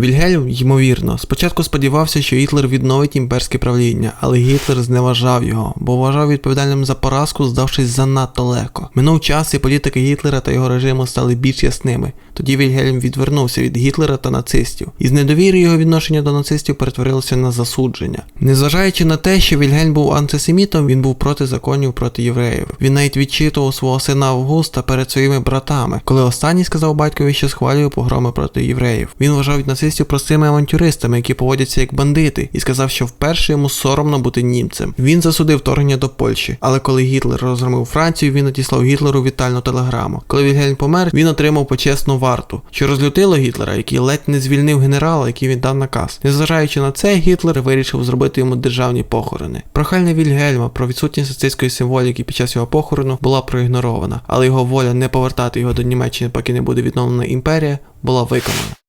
Вільгельм, ймовірно, спочатку сподівався, що Гітлер відновить імперське правління, але Гітлер зневажав його, бо вважав відповідальним за поразку, здавшись занадто легко. Минув час, і політики Гітлера та його режиму стали більш ясними. Тоді Вільгельм відвернувся від Гітлера та нацистів, і з недовіри його відношення до нацистів перетворилося на засудження. Незважаючи на те, що Вільгельм був антисемітом, він був проти законів проти євреїв. Він навіть відчитував свого сина Августа перед своїми братами, коли останній сказав батькові, що схвалює погроми проти євреїв. Він вважав нацистів простими авантюристами, які поводяться як бандити, і сказав, що вперше йому соромно бути німцем. Він засудив вторгнення до Польщі, але коли Гітлер розгромив Францію, він надіслав Гітлеру вітальну телеграму. Коли Вільгельм помер, він отримав почесну варту, що розлютило Гітлера, який ледь не звільнив генерала, який віддав наказ. Незважаючи на це, Гітлер вирішив зробити йому державні похорони. Прохання Вільгельма про відсутність нацистської символіки під час його похорону була проігнорована, але його воля не повертати його до Німеччини, поки не буде відновлена імперія, була виконана.